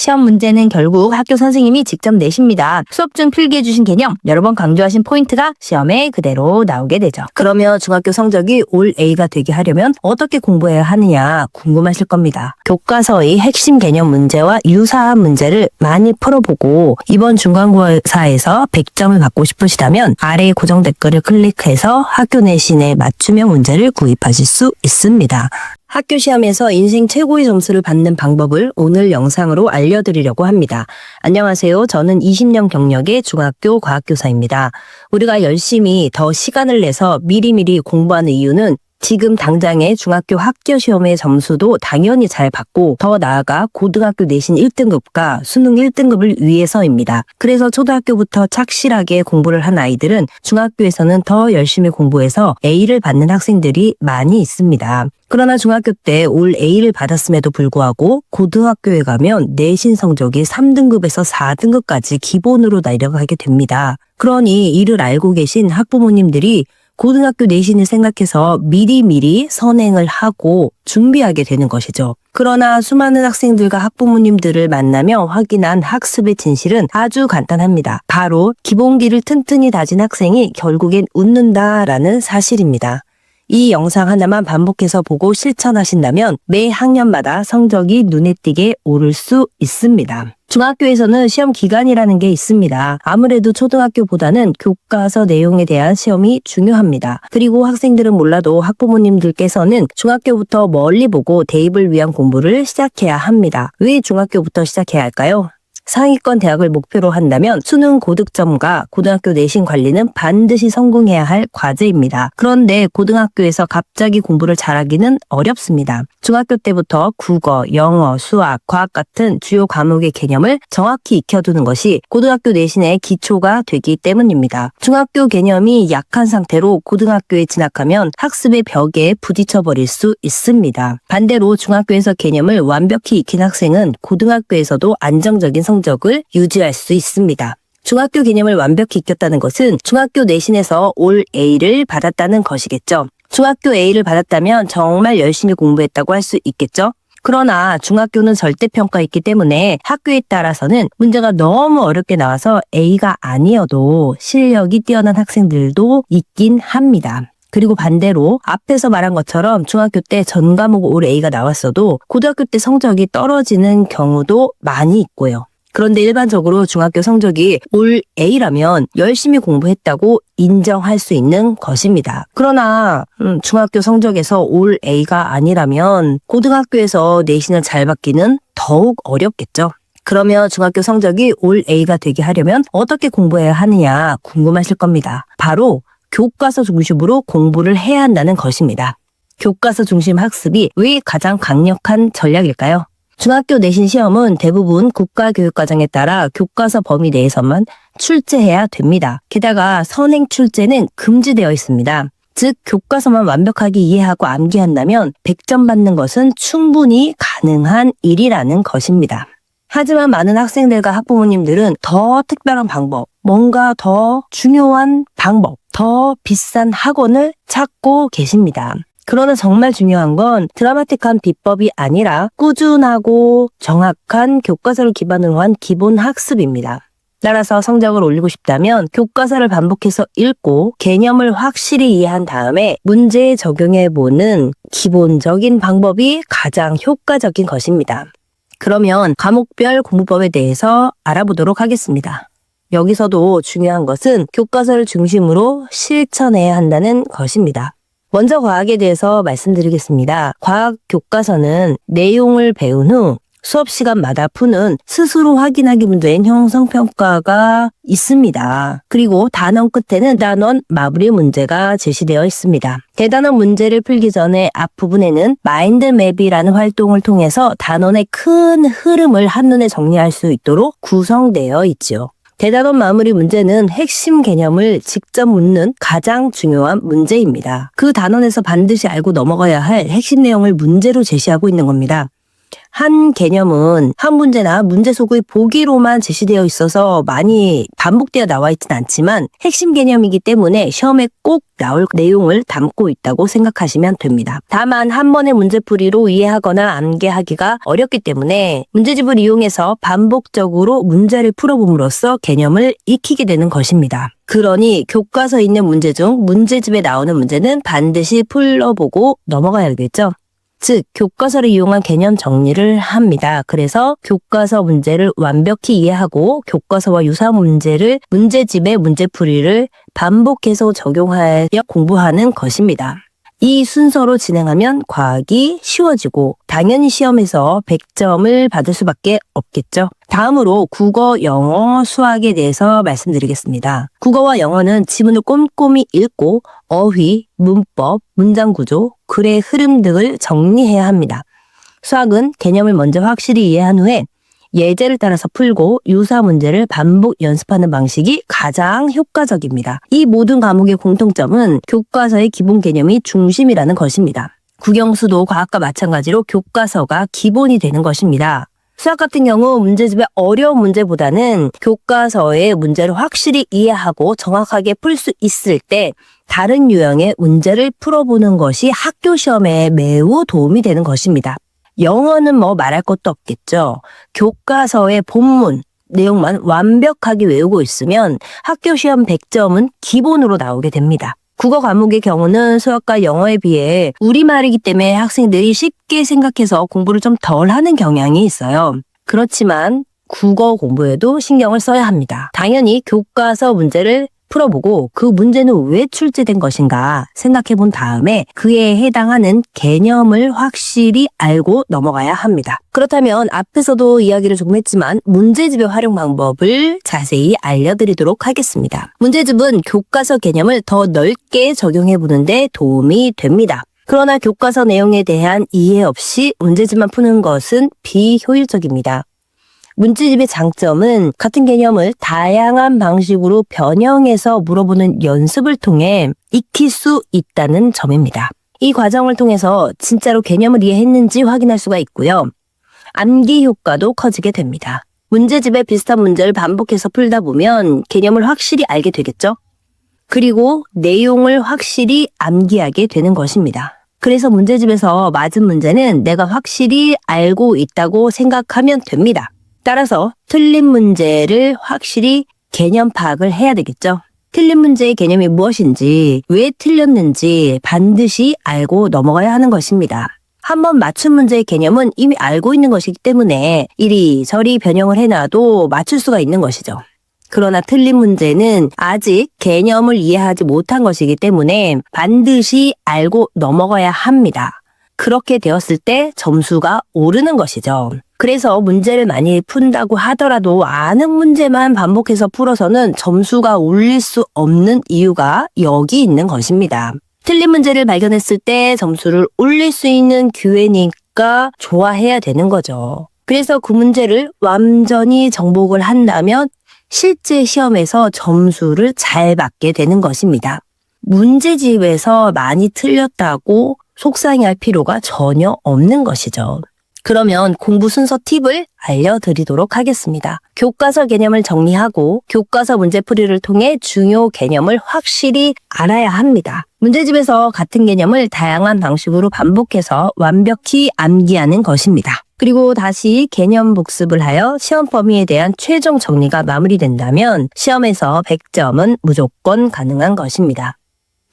시험 문제는 결국 학교 선생님이 직접 내십니다. 수업 중 필기해 주신 개념, 여러 번 강조하신 포인트가 시험에 그대로 나오게 되죠. 그러면 중학교 성적이 올 A가 되게 하려면 어떻게 공부해야 하느냐 궁금하실 겁니다. 교과서의 핵심 개념 문제와 유사한 문제를 많이 풀어보고 이번 중간고사에서 100점을 받고 싶으시다면 아래 고정 댓글을 클릭해서 학교 내신의 맞춤형 문제를 구입하실 수 있습니다. 학교 시험에서 인생 최고의 점수를 받는 방법을 오늘 영상으로 알려드리려고 합니다. 안녕하세요. 저는 20년 경력의 중학교 과학교사입니다. 우리가 열심히 더 시간을 내서 미리미리 공부하는 이유는 지금 당장의 중학교 학교 시험의 점수도 당연히 잘 받고 더 나아가 고등학교 내신 1등급과 수능 1등급을 위해서입니다. 그래서 초등학교부터 착실하게 공부를 한 아이들은 중학교에서는 더 열심히 공부해서 A를 받는 학생들이 많이 있습니다. 그러나 중학교 때 올 A를 받았음에도 불구하고 고등학교에 가면 내신 성적이 3등급에서 4등급까지 기본으로 내려가게 됩니다. 그러니 이를 알고 계신 학부모님들이 고등학교 내신을 생각해서 미리미리 선행을 하고 준비하게 되는 것이죠. 그러나 수많은 학생들과 학부모님들을 만나며 확인한 학습의 진실은 아주 간단합니다. 바로 기본기를 튼튼히 다진 학생이 결국엔 웃는다라는 사실입니다. 이 영상 하나만 반복해서 보고 실천하신다면 매 학년마다 성적이 눈에 띄게 오를 수 있습니다. 중학교에서는 시험 기간이라는 게 있습니다. 아무래도 초등학교보다는 교과서 내용에 대한 시험이 중요합니다. 그리고 학생들은 몰라도 학부모님들께서는 중학교부터 멀리 보고 대입을 위한 공부를 시작해야 합니다. 왜 중학교부터 시작해야 할까요? 상위권 대학을 목표로 한다면 수능 고득점과 고등학교 내신 관리는 반드시 성공해야 할 과제입니다. 그런데 고등학교에서 갑자기 공부를 잘하기는 어렵습니다. 중학교 때부터 국어, 영어, 수학, 과학 같은 주요 과목의 개념을 정확히 익혀두는 것이 고등학교 내신의 기초가 되기 때문입니다. 중학교 개념이 약한 상태로 고등학교에 진학하면 학습의 벽에 부딪혀 버릴 수 있습니다. 반대로 중학교에서 개념을 완벽히 익힌 학생은 고등학교에서도 안정적인 성적 을 유지할 수 있습니다. 중학교 개념을 완벽히 익혔다는 것은 중학교 내신에서 올 A를 받았다는 것이겠죠. 중학교 A를 받았다면 정말 열심히 공부했다고 할 수 있겠죠. 그러나 중학교는 절대평가 있기 때문에 학교에 따라서는 문제가 너무 어렵게 나와서 A가 아니어도 실력이 뛰어난 학생들도 있긴 합니다. 그리고 반대로 앞에서 말한 것처럼 중학교 때 전 과목 올 A가 나왔어도 고등학교 때 성적이 떨어지는 경우도 많이 있고요. 그런데 일반적으로 중학교 성적이 올 A라면 열심히 공부했다고 인정할 수 있는 것입니다. 그러나 음, 중학교 성적에서 올 A가 아니라면 고등학교에서 내신을 잘 받기는 더욱 어렵겠죠. 그러면 중학교 성적이 올 A가 되게 하려면 어떻게 공부해야 하느냐 궁금하실 겁니다. 바로 교과서 중심으로 공부를 해야 한다는 것입니다. 교과서 중심 학습이 왜 가장 강력한 전략일까요? 중학교 내신 시험은 대부분 국가교육과정에 따라 교과서 범위 내에서만 출제해야 됩니다. 게다가 선행 출제는 금지되어 있습니다. 즉, 교과서만 완벽하게 이해하고 암기한다면 100점 받는 것은 충분히 가능한 일이라는 것입니다. 하지만 많은 학생들과 학부모님들은 더 특별한 방법, 뭔가 더 중요한 방법, 더 비싼 학원을 찾고 계십니다. 그러나 정말 중요한 건 드라마틱한 비법이 아니라 꾸준하고 정확한 교과서를 기반으로 한 기본 학습입니다. 따라서 성적을 올리고 싶다면 교과서를 반복해서 읽고 개념을 확실히 이해한 다음에 문제에 적용해보는 기본적인 방법이 가장 효과적인 것입니다. 그러면 과목별 공부법에 대해서 알아보도록 하겠습니다. 여기서도 중요한 것은 교과서를 중심으로 실천해야 한다는 것입니다. 먼저 과학에 대해서 말씀드리겠습니다. 과학 교과서는 내용을 배운 후 수업 시간마다 푸는 스스로 확인하기 문제인 형성평가가 있습니다. 그리고 단원 끝에는 단원 마무리 문제가 제시되어 있습니다. 대단원 문제를 풀기 전에 앞부분에는 마인드맵이라는 활동을 통해서 단원의 큰 흐름을 한눈에 정리할 수 있도록 구성되어 있지요. 대단원 마무리 문제는 핵심 개념을 직접 묻는 가장 중요한 문제입니다. 그 단원에서 반드시 알고 넘어가야 할 핵심 내용을 문제로 제시하고 있는 겁니다. 한 개념은 한 문제나 문제 속의 보기로만 제시되어 있어서 많이 반복되어 나와 있진 않지만 핵심 개념이기 때문에 시험에 꼭 나올 내용을 담고 있다고 생각하시면 됩니다. 다만 한 번의 문제풀이로 이해하거나 암기하기가 어렵기 때문에 문제집을 이용해서 반복적으로 문제를 풀어봄으로써 개념을 익히게 되는 것입니다. 그러니 교과서에 있는 문제 중 문제집에 나오는 문제는 반드시 풀어보고 넘어가야겠죠. 즉, 교과서를 이용한 개념 정리를 합니다. 그래서 교과서 문제를 완벽히 이해하고 교과서와 유사한 문제를 문제집의 문제풀이를 반복해서 적용하여 공부하는 것입니다. 이 순서로 진행하면 과학이 쉬워지고 당연히 시험에서 100점을 받을 수밖에 없겠죠. 다음으로 국어, 영어, 수학에 대해서 말씀드리겠습니다. 국어와 영어는 지문을 꼼꼼히 읽고 어휘, 문법, 문장 구조, 글의 흐름 등을 정리해야 합니다. 수학은 개념을 먼저 확실히 이해한 후에 예제를 따라서 풀고 유사 문제를 반복 연습하는 방식이 가장 효과적입니다. 이 모든 과목의 공통점은 교과서의 기본 개념이 중심이라는 것입니다. 국영수도 과학과 마찬가지로 교과서가 기본이 되는 것입니다. 수학 같은 경우 문제집의 어려운 문제보다는 교과서의 문제를 확실히 이해하고 정확하게 풀 수 있을 때 다른 유형의 문제를 풀어보는 것이 학교 시험에 매우 도움이 되는 것입니다. 영어는 뭐 말할 것도 없겠죠. 교과서의 본문, 내용만 완벽하게 외우고 있으면 학교 시험 100점은 기본으로 나오게 됩니다. 국어 과목의 경우는 수학과 영어에 비해 우리말이기 때문에 학생들이 쉽게 생각해서 공부를 좀 덜 하는 경향이 있어요. 그렇지만 국어 공부에도 신경을 써야 합니다. 당연히 교과서 문제를 풀어보고 그 문제는 왜 출제된 것인가 생각해 본 다음에 그에 해당하는 개념을 확실히 알고 넘어가야 합니다. 그렇다면 앞에서도 이야기를 조금 했지만 문제집의 활용 방법을 자세히 알려드리도록 하겠습니다. 문제집은 교과서 개념을 더 넓게 적용해 보는데 도움이 됩니다. 그러나 교과서 내용에 대한 이해 없이 문제집만 푸는 것은 비효율적입니다. 문제집의 장점은 같은 개념을 다양한 방식으로 변형해서 물어보는 연습을 통해 익힐 수 있다는 점입니다. 이 과정을 통해서 진짜로 개념을 이해했는지 확인할 수가 있고요. 암기 효과도 커지게 됩니다. 문제집에 비슷한 문제를 반복해서 풀다 보면 개념을 확실히 알게 되겠죠? 그리고 내용을 확실히 암기하게 되는 것입니다. 그래서 문제집에서 맞은 문제는 내가 확실히 알고 있다고 생각하면 됩니다. 따라서 틀린 문제를 확실히 개념 파악을 해야 되겠죠. 틀린 문제의 개념이 무엇인지, 왜 틀렸는지 반드시 알고 넘어가야 하는 것입니다. 한번 맞춘 문제의 개념은 이미 알고 있는 것이기 때문에 이리저리 변형을 해놔도 맞출 수가 있는 것이죠. 그러나 틀린 문제는 아직 개념을 이해하지 못한 것이기 때문에 반드시 알고 넘어가야 합니다. 그렇게 되었을 때 점수가 오르는 것이죠. 그래서 문제를 많이 푼다고 하더라도 아는 문제만 반복해서 풀어서는 점수가 올릴 수 없는 이유가 여기 있는 것입니다. 틀린 문제를 발견했을 때 점수를 올릴 수 있는 기회니까 좋아해야 되는 거죠. 그래서 그 문제를 완전히 정복을 한다면 실제 시험에서 점수를 잘 받게 되는 것입니다. 문제집에서 많이 틀렸다고 속상해할 필요가 전혀 없는 것이죠. 그러면 공부 순서 팁을 알려드리도록 하겠습니다. 교과서 개념을 정리하고 교과서 문제풀이를 통해 중요 개념을 확실히 알아야 합니다. 문제집에서 같은 개념을 다양한 방식으로 반복해서 완벽히 암기하는 것입니다. 그리고 다시 개념 복습을 하여 시험 범위에 대한 최종 정리가 마무리된다면 시험에서 100점은 무조건 가능한 것입니다.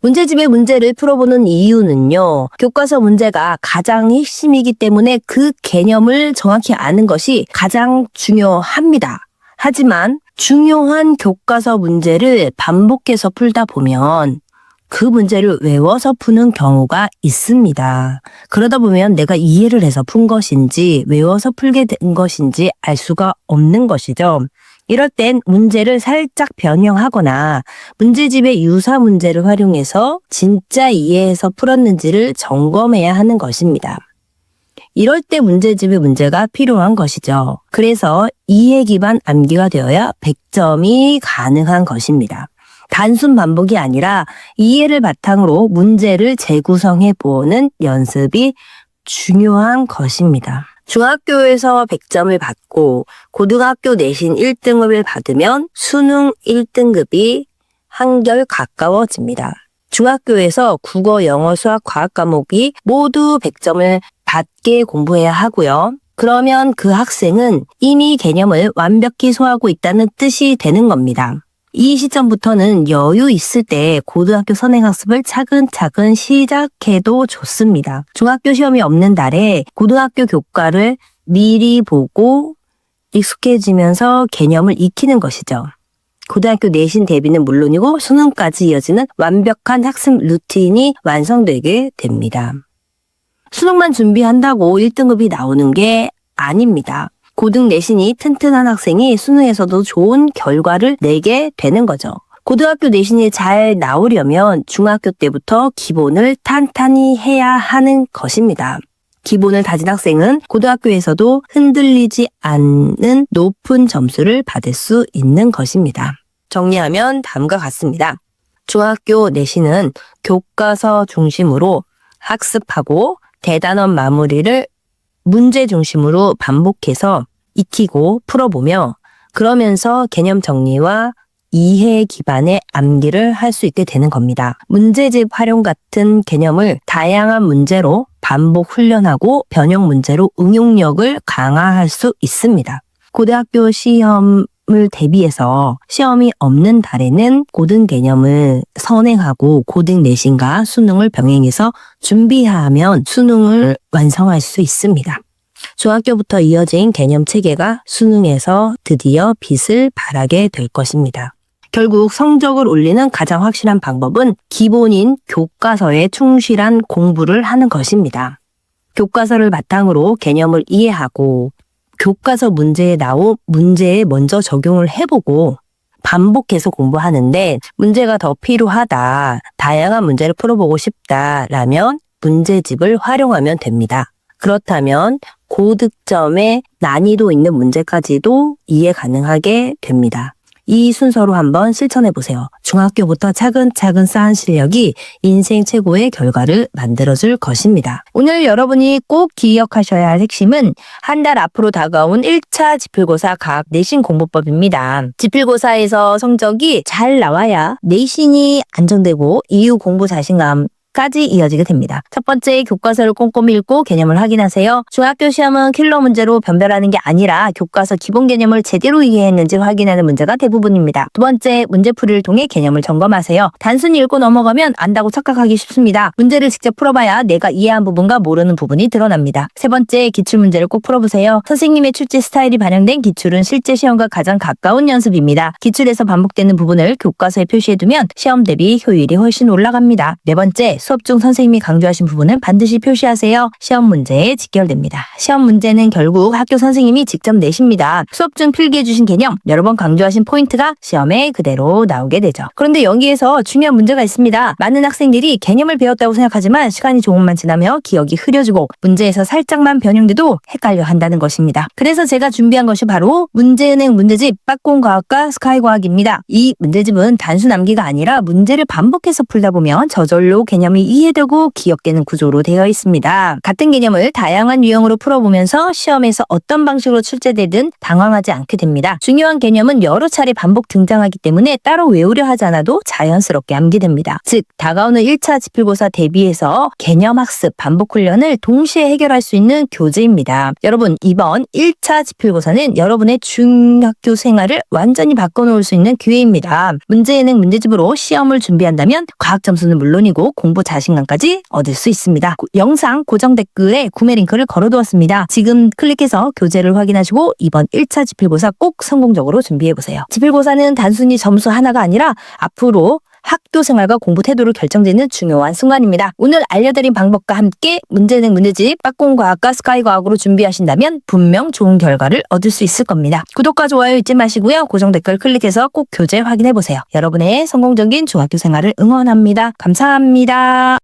문제집의 문제를 풀어보는 이유는요, 교과서 문제가 가장 핵심이기 때문에 그 개념을 정확히 아는 것이 가장 중요합니다. 하지만 중요한 교과서 문제를 반복해서 풀다 보면 그 문제를 외워서 푸는 경우가 있습니다. 그러다 보면 내가 이해를 해서 푼 것인지 외워서 풀게 된 것인지 알 수가 없는 것이죠. 이럴 땐 문제를 살짝 변형하거나 문제집의 유사 문제를 활용해서 진짜 이해해서 풀었는지를 점검해야 하는 것입니다. 이럴 때 문제집의 문제가 필요한 것이죠. 그래서 이해 기반 암기가 되어야 100점이 가능한 것입니다. 단순 반복이 아니라 이해를 바탕으로 문제를 재구성해 보는 연습이 중요한 것입니다. 중학교에서 100점을 받고 고등학교 내신 1등급을 받으면 수능 1등급이 한결 가까워집니다. 중학교에서 국어, 영어, 수학, 과학 과목이 모두 100점을 받게 공부해야 하고요. 그러면 그 학생은 이미 개념을 완벽히 소화하고 있다는 뜻이 되는 겁니다. 이 시점부터는 여유 있을 때 고등학교 선행학습을 차근차근 시작해도 좋습니다. 중학교 시험이 없는 달에 고등학교 교과를 미리 보고 익숙해지면서 개념을 익히는 것이죠. 고등학교 내신 대비는 물론이고 수능까지 이어지는 완벽한 학습 루틴이 완성되게 됩니다. 수능만 준비한다고 1등급이 나오는 게 아닙니다. 고등 내신이 튼튼한 학생이 수능에서도 좋은 결과를 내게 되는 거죠. 고등학교 내신이 잘 나오려면 중학교 때부터 기본을 탄탄히 해야 하는 것입니다. 기본을 다진 학생은 고등학교에서도 흔들리지 않는 높은 점수를 받을 수 있는 것입니다. 정리하면 다음과 같습니다. 중학교 내신은 교과서 중심으로 학습하고 대단원 마무리를 문제 중심으로 반복해서 익히고 풀어보며 그러면서 개념 정리와 이해 기반의 암기를 할 수 있게 되는 겁니다. 문제집 활용 같은 개념을 다양한 문제로 반복 훈련하고 변형 문제로 응용력을 강화할 수 있습니다. 고등학교 시험 을 대비해서 시험이 없는 달에는 고등 개념을 선행하고 고등 내신과 수능을 병행해서 준비하면 수능을 완성할 수 있습니다. 중학교부터 이어진 개념 체계가 수능에서 드디어 빛을 발하게 될 것입니다. 결국 성적을 올리는 가장 확실한 방법은 기본인 교과서에 충실한 공부를 하는 것입니다. 교과서를 바탕으로 개념을 이해하고 교과서 문제에 나온 문제에 먼저 적용을 해보고 반복해서 공부하는데 문제가 더 필요하다, 다양한 문제를 풀어보고 싶다라면 문제집을 활용하면 됩니다. 그렇다면 고득점의 난이도 있는 문제까지도 이해 가능하게 됩니다. 이 순서로 한번 실천해 보세요. 중학교부터 차근차근 쌓은 실력이 인생 최고의 결과를 만들어줄 것입니다. 오늘 여러분이 꼭 기억하셔야 할 핵심은 한 달 앞으로 다가온 1차 지필고사 과학 내신 공부법입니다. 지필고사에서 성적이 잘 나와야 내신이 안정되고 이후 공부 자신감 까지 이어지게 됩니다. 첫 번째, 교과서를 꼼꼼히 읽고 개념을 확인하세요. 중학교 시험은 킬러 문제로 변별하는 게 아니라 교과서 기본 개념을 제대로 이해했는지 확인하는 문제가 대부분입니다. 두 번째, 문제풀이를 통해 개념을 점검하세요. 단순히 읽고 넘어가면 안다고 착각하기 쉽습니다. 문제를 직접 풀어봐야 내가 이해한 부분과 모르는 부분이 드러납니다. 세 번째, 기출 문제를 꼭 풀어보세요. 선생님의 출제 스타일이 반영된 기출은 실제 시험과 가장 가까운 연습입니다. 기출에서 반복되는 부분을 교과서에 표시해두면 시험 대비 효율이 훨씬 올라갑니다. 네 번째, 수업 중 선생님이 강조하신 부분은 반드시 표시하세요. 시험 문제에 직결됩니다. 시험 문제는 결국 학교 선생님이 직접 내십니다. 수업 중 필기해주신 개념, 여러 번 강조하신 포인트가 시험에 그대로 나오게 되죠. 그런데 여기에서 중요한 문제가 있습니다. 많은 학생들이 개념을 배웠다고 생각하지만 시간이 조금만 지나며 기억이 흐려지고 문제에서 살짝만 변형돼도 헷갈려 한다는 것입니다. 그래서 제가 준비한 것이 바로 문제은행 문제집 빡공과학과 스카이과학입니다. 이 문제집은 단순 암기가 아니라 문제를 반복해서 풀다 보면 저절로 개념이 개념이 이해되고 기억되는 구조로 되어 있습니다. 같은 개념을 다양한 유형으로 풀어보면서 시험에서 어떤 방식으로 출제되든 당황하지 않게 됩니다. 중요한 개념은 여러 차례 반복 등장하기 때문에 따로 외우려 하지 않아도 자연스럽게 암기됩니다. 즉, 다가오는 1차 지필고사 대비해서 개념 학습 반복 훈련을 동시에 해결할 수 있는 교재입니다. 여러분, 이번 1차 지필고사는 여러분의 중학교 생활을 완전히 바꿔놓을 수 있는 기회입니다. 문제예능 문제집으로 시험을 준비한다면 과학 점수는 물론이고 공부 자신감까지 얻을 수 있습니다. 영상 고정 댓글에 구매 링크를 걸어두었습니다. 지금 클릭해서 교재를 확인하시고 이번 1차 지필고사 꼭 성공적으로 준비해보세요. 지필고사는 단순히 점수 하나가 아니라 앞으로 학교 생활과 공부 태도를 결정짓는 중요한 순간입니다. 오늘 알려드린 방법과 함께 문제는 문제집, 빡공과학과 스카이과학으로 준비하신다면 분명 좋은 결과를 얻을 수 있을 겁니다. 구독과 좋아요 잊지 마시고요. 고정 댓글 클릭해서 꼭 교재 확인해보세요. 여러분의 성공적인 중학교 생활을 응원합니다. 감사합니다.